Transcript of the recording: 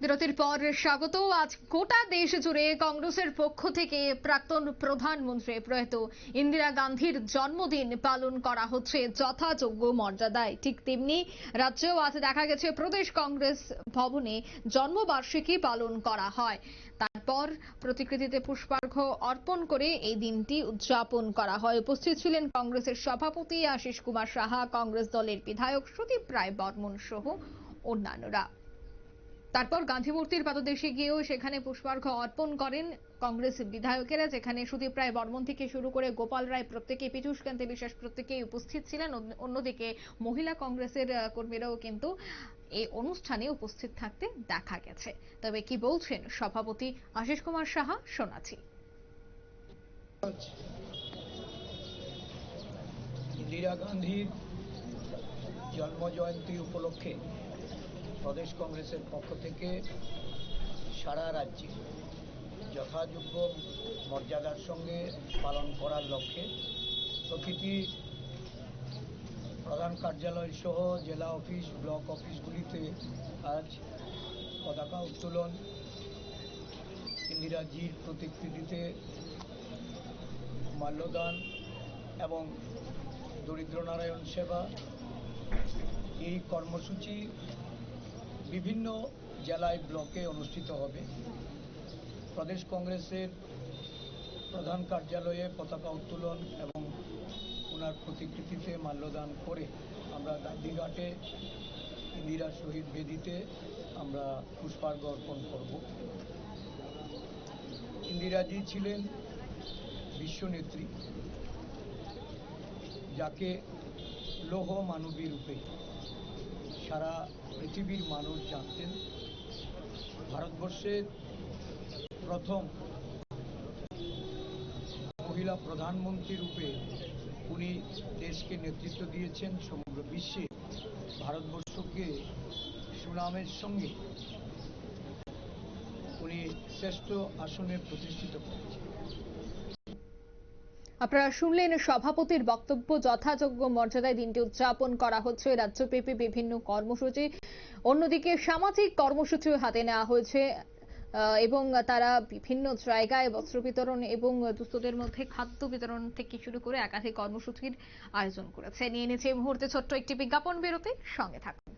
বিরতির পর স্বাগত। আজ গোটা দেশ জুড়ে কংগ্রেসের পক্ষ থেকে প্রাক্তন প্রধানমন্ত্রী প্রয়াত ইন্দিরা গান্ধীর জন্মদিন পালন করা হচ্ছে যথাযোগ্য মর্যাদায়। ঠিক তেমনি রাজ্যেও আজ দেখা গেছে প্রদেশ কংগ্রেস ভবনে জন্মবার্ষিকী পালন করা হয়। তারপর প্রতিকৃতিতে পুষ্পার্ঘ অর্পণ করে এই দিনটি উদযাপন করা হয়। উপস্থিত ছিলেন কংগ্রেসের সভাপতি আশিস কুমার সাহা, কংগ্রেস দলের বিধায়ক সুদীপ রায় বর্মন সহ অন্যান্যরা। তারপর গান্ধী মূর্তির পাদদেশে গিয়েও সেখানে পুষ্পার্ঘ অর্পণ করেন কংগ্রেস বিধায়কেরা, যেখানে সুদীপ রায় বর্মন থেকে শুরু করে গোপাল রায় প্রত্যেকে, পীযূষ কান্তি বিশ্বাস প্রত্যেকেই উপস্থিত ছিলেন। অন্যদিকে মহিলা কংগ্রেসের কর্মীরাও কিন্তু এই অনুষ্ঠানে উপস্থিত থাকতে দেখা গেছে। তবে কি বলছেন সভাপতি আশিস কুমার সাহা, শোনাচ্ছি। ইন্দিরা গান্ধীর জন্মজয়ন্তী উপলক্ষে প্রদেশ কংগ্রেসের পক্ষ থেকে সারা রাজ্যে যথাযোগ্য মর্যাদার সঙ্গে পালন করার লক্ষ্যে প্রতিটি প্রধান কার্যালয় সহ জেলা অফিস, ব্লক অফিসগুলিতে আজ পতাকা উত্তোলন, ইন্দিরাজির প্রতিকৃতিতে মাল্যদান এবং দরিদ্র নারায়ণ সেবা। এই কর্মসূচি বিভিন্ন জেলায় ব্লকে অনুষ্ঠিত হবে। প্রদেশ কংগ্রেসের প্রধান কার্যালয়ে পতাকা উত্তোলন এবং ওনার প্রতিকৃতিতে মাল্যদান করে আমরা গান্ধীঘাটে ইন্দিরা শহীদ বেদিতে আমরা পুষ্পার্ঘ অর্পণ করব। ইন্দিরাজি ছিলেন বিশ্বনেত্রী যাকে লৌহ মানবী রূপে সারা পৃথিবীর মানুষ জানতেন। ভারতবর্ষের প্রথম মহিলা প্রধানমন্ত্রী রূপে উনি দেশকে নেতৃত্ব দিয়েছেন সমগ্র বিশ্বে। ভারতবর্ষকে সুনামের সঙ্গে উনি শ্রেষ্ঠ আসনে প্রতিষ্ঠিত করেছেন। আপনারা শুনলেন সভাপতির বক্তব্য যথাযোগ্য মর্যাদায় দিনটি উদযাপন করা হচ্ছে। রাজ্যব্যাপী বিভিন্ন কর্মসূচি, অন্যদিকে সামাজিক কর্মসূচিও হাতে নেওয়া হয়েছে এবং তারা বিভিন্ন জায়গায় বস্ত্র বিতরণ এবং দুস্থদের মধ্যে খাদ্য বিতরণ থেকে শুরু করে একাধিক কর্মসূচির আয়োজন করেছে। নিয়ে নিচ্ছে এই মুহূর্তে ছোট্ট একটি বিজ্ঞাপন বিরতি সঙ্গে থাকুন।